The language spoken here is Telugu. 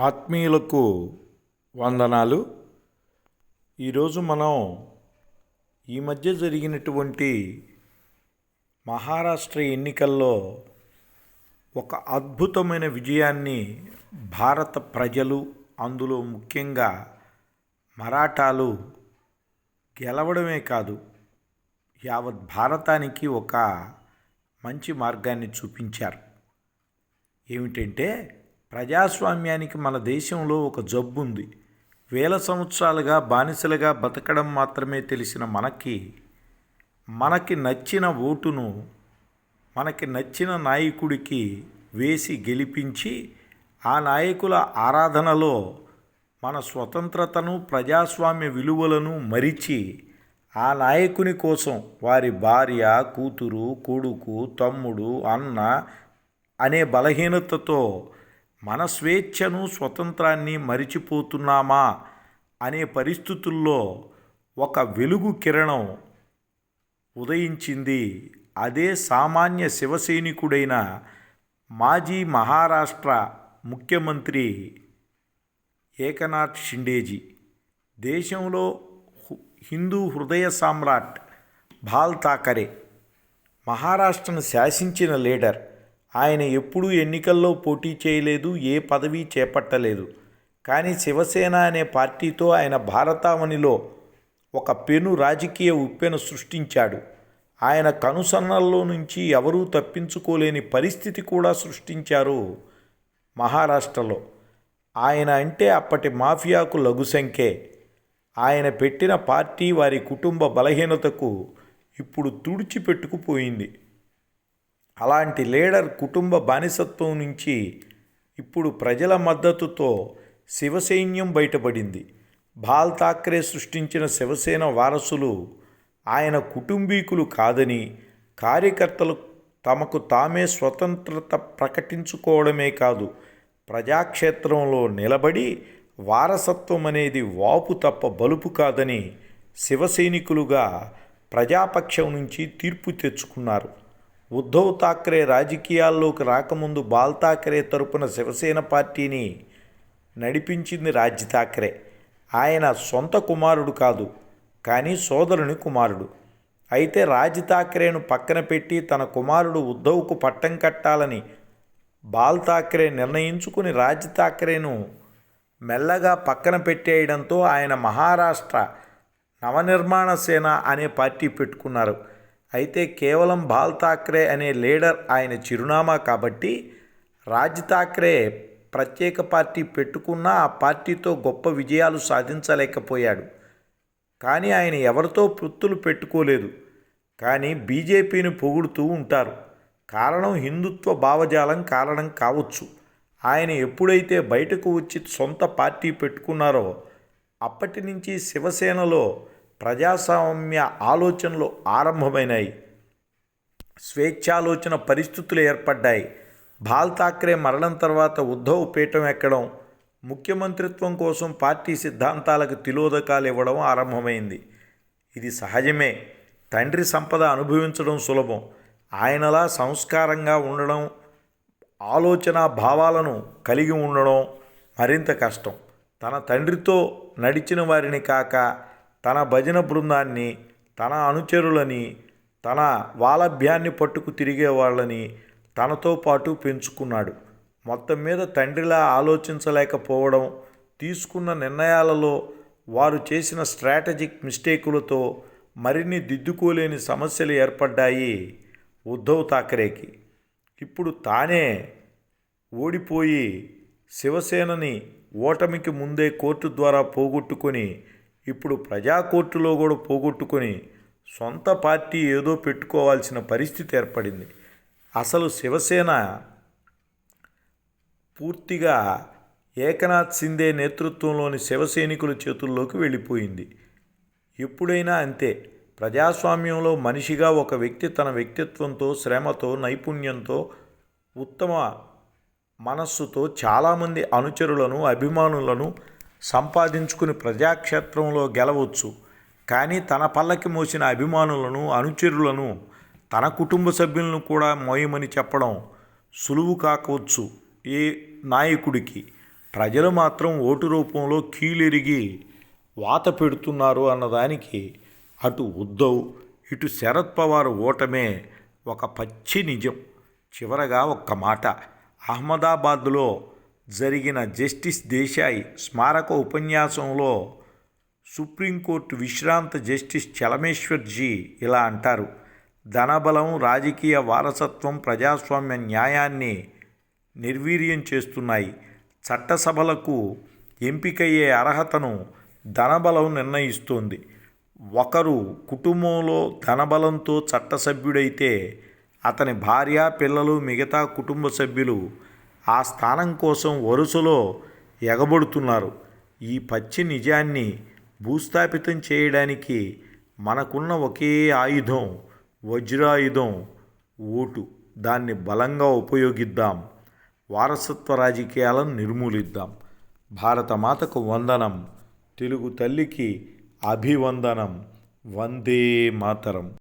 ఆత్మీయులకు వందనాలు. ఈరోజు మనం ఈ మధ్య జరిగినటువంటి మహారాష్ట్ర ఎన్నికల్లో ఒక అద్భుతమైన విజయాన్ని భారత ప్రజలు అందులో ముఖ్యంగా మరాఠాలు గెలవడమే కాదు యావత్ భారతానికి ఒక మంచి మార్గాన్ని చూపించారు. ఏమిటంటే ప్రజాస్వామ్యానికి మన దేశంలో ఒక జబ్బు ఉంది వేల సంవత్సరాలుగా బానిసలుగా బతకడం మాత్రమే తెలిసిన మనకి మనకి నచ్చిన ఓటును మనకి నచ్చిన నాయకుడికి వేసి గెలిపించి ఆ నాయకుల ఆరాధనలో మన స్వతంత్రతను ప్రజాస్వామ్య విలువలను మరిచి ఆ నాయకుని కోసం వారి భార్య కూతురు కొడుకు తమ్ముడు అన్న అనే బలహీనతతో మన స్వేచ్ఛను స్వతంత్రాన్ని మరిచిపోతున్నామా అనే పరిస్థితుల్లో ఒక వెలుగు కిరణం ఉదయించింది. అదే సామాన్య శివసైనికుడైన మాజీ మహారాష్ట్ర ముఖ్యమంత్రి ఏకనాథ్ షిండేజీ దేశంలో హు- హిందూ హృదయ సామ్రాట్ బాల్ థాకరే మహారాష్ట్రను శాసించిన లీడర్ ఆయన ఎప్పుడూ ఎన్నికల్లో పోటీ చేయలేదు ఏ పదవి చేపట్టలేదు. కానీ శివసేన అనే పార్టీతో ఆయన భారతావనిలో ఒక పెను రాజకీయ ఉప్పెను సృష్టించాడు. ఆయన కనుసన్నల్లో నుంచి ఎవరూ తప్పించుకోలేని పరిస్థితి కూడా సృష్టించారు మహారాష్ట్రలో. ఆయన అంటే అప్పటి మాఫియాకు లఘుసంఖ్యే ఆయన పెట్టిన పార్టీ వారి కుటుంబ బలహీనతకు ఇప్పుడు తుడిచిపెట్టుకుపోయింది. అలాంటి లీడర్ కుటుంబ బానిసత్వం నుంచి ఇప్పుడు ప్రజల మద్దతుతో శివసైన్యం బయటపడింది. బాల్ ఠాక్రే సృష్టించిన శివసేన వారసులు ఆయన కుటుంబీకులు కాదని కార్యకర్తలు తమకు తామే స్వతంత్రత ప్రకటించుకోవడమే కాదు ప్రజాక్షేత్రంలో నిలబడి వారసత్వం అనేది వాపు తప్ప బలుపు కాదని శివసైనికులుగా ప్రజాపక్షం నుంచి తీర్పు తెచ్చుకున్నారు. ఉద్ధవ్ థాక్రే రాజకీయాల్లోకి రాకముందు బాల్ థాక్రే తరపున శివసేన పార్టీని నడిపించింది రాజ్ థాక్రే. ఆయన సొంత కుమారుడు కాదు కానీ సోదరుని కుమారుడు. అయితే రాజ్ థాక్రేను పక్కన పెట్టి తన కుమారుడు ఉద్ధవ్కు పట్టం కట్టాలని బాల్ థాక్రే నిర్ణయించుకుని రాజ్ థాక్రేను మెల్లగా పక్కన పెట్టేయడంతో ఆయన మహారాష్ట్ర నవనిర్మాణ సేన అనే పార్టీ పెట్టుకున్నారు. అయితే కేవలం బాల్ ఠాక్రే అనే లీడర్ ఆయన చిరునామా కాబట్టి రాజ్ ఠాక్రే ప్రత్యేక పార్టీ పెట్టుకున్నా ఆ పార్టీతో గొప్ప విజయాలు సాధించలేకపోయాడు. కానీ ఆయన ఎవరితో పొత్తులు పెట్టుకోలేదు. కానీ బీజేపీని పొగుడుతూ ఉంటారు. కారణం హిందుత్వ భావజాలం కారణం కావచ్చు. ఆయన ఎప్పుడైతే బయటకు వచ్చి సొంత పార్టీ పెట్టుకున్నారో అప్పటి నుంచి శివసేనలో ప్రజాస్వామ్య ఆలోచనలు ఆరంభమైనాయి. స్వేచ్ఛాలోచన పరిస్థితులు ఏర్పడ్డాయి. బాల్ ఠాక్రే మరణం తర్వాత ఉద్ధవ్ పీఠం ఎక్కడం ముఖ్యమంత్రిత్వం కోసం పార్టీ సిద్ధాంతాలకు తిలోదకాలు ఇవ్వడం ఆరంభమైంది. ఇది సహజమే. తండ్రి సంపద అనుభవించడం సులభం. ఆయనలా సంస్కారంగా ఉండడం ఆలోచన భావాలను కలిగి ఉండడం మరింత కష్టం. తన తండ్రితో నడిచిన వారిని కాక తన భజన బృందాన్ని తన అనుచరులని తన వాలభ్యాన్ని పట్టుకు తిరిగే వాళ్ళని తనతో పాటు పెంచుకున్నాడు. మొత్తం మీద తండ్రిలా ఆలోచించలేకపోవడం తీసుకున్న నిర్ణయాలలో వారు చేసిన స్ట్రాటజిక్ మిస్టేకులతో మరిన్ని దిద్దుకోలేని సమస్యలు ఏర్పడ్డాయి ఉద్ధవ్ థాకరేకి. ఇప్పుడు తానే ఓడిపోయి శివసేనని ఓటమికి ముందే కోర్టు ద్వారా పోగొట్టుకొని ఇప్పుడు ప్రజా కోర్టులో కూడా పోగొట్టుకొని సొంత పార్టీ ఏదో పెట్టుకోవాల్సిన పరిస్థితి ఏర్పడింది. అసలు శివసేన పూర్తిగా ఏకనాథ్ సిందే నేతృత్వంలోని శివసైనికుల చేతుల్లోకి వెళ్ళిపోయింది. ఎప్పుడైనా అంతే ప్రజాస్వామ్యంలో మనిషిగా ఒక వ్యక్తి తన వ్యక్తిత్వంతో శ్రమతో నైపుణ్యంతో ఉత్తమ మనస్సుతో చాలామంది అనుచరులను అభిమానులను సంపాదించుకుని ప్రజాక్షేత్రంలో గెలవచ్చు. కానీ తన పల్లకి మోసిన అభిమానులను అనుచరులను తన కుటుంబ సభ్యులను కూడా మోయమని చెప్పడం సులువు కాకవచ్చు ఏ నాయకుడికి. ప్రజలు మాత్రం ఓటు రూపంలో కీలెరిగి వాత పెడుతున్నారు అన్నదానికి అటు ఉద్దవ్ ఇటు శరద్ పవార్ ఓటమే ఒక పచ్చి నిజం. చివరగా ఒక్క మాట అహ్మదాబాద్లో జరిగిన జస్టిస్ దేశాయ్ స్మారక ఉపన్యాసంలో సుప్రీంకోర్టు విశ్రాంత జస్టిస్ చలమేశ్వర్జీ ఇలా అంటారు ధనబలం రాజకీయ వారసత్వం ప్రజాస్వామ్య న్యాయాన్ని నిర్వీర్యం చేస్తున్నాయి. చట్టసభలకు ఎంపికయ్యే అర్హతను ధనబలం నిర్ణయిస్తోంది. ఒకరు కుటుంబంలో ధనబలంతో చట్టసభ్యుడైతే అతని భార్య పిల్లలు మిగతా కుటుంబ సభ్యులు ఆ స్థానం కోసం వరుసలో ఎగబడుతున్నారు. ఈ పచ్చి నిజాన్ని భూస్థాపితం చేయడానికి మనకున్న ఒకే ఆయుధం వజ్రాయుధం. ఓటు. దాన్ని బలంగా ఉపయోగిద్దాం. వారసత్వ రాజకీయాలను నిర్మూలిద్దాం. భారతమాతకు వందనం. తెలుగు తల్లికి అభివందనం. వందే మాతరం.